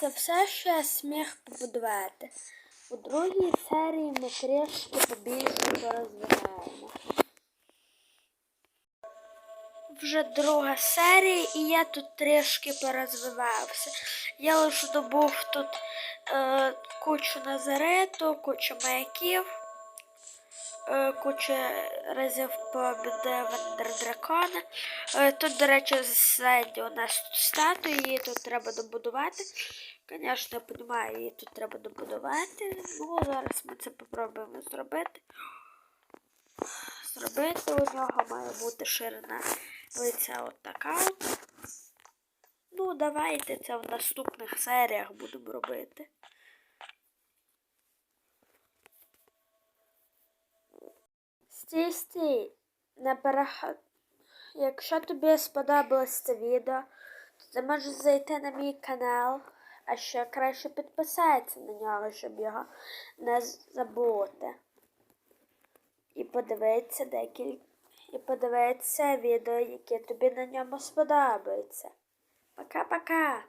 Це все, я зміг побудувати. У другій серії ми трішки побільше порозвиваємо. Вже друга серія, і я тут трішки порозвивався. Я лише добув тут е, кучу назарету, кучу маяків, е, кучу разів побідив дракона. Е, тут, до речі, ззаді у нас тут статуї, її тут треба добудувати. Звісно, я розумію, її тут треба добудувати. Ну, зараз ми це спробуємо зробити. Зробити у нього має бути ширина лиця от така. Ну, давайте це в наступних серіях будемо робити. Стій, стій, не. Якщо тобі сподобалось це відео, то ти можеш зайти на мій канал, а ще краще підписатися на нього, щоб його не забути. І подивитися декілька. І подивитися відео, які тобі на ньому сподобаються. Пока-пока!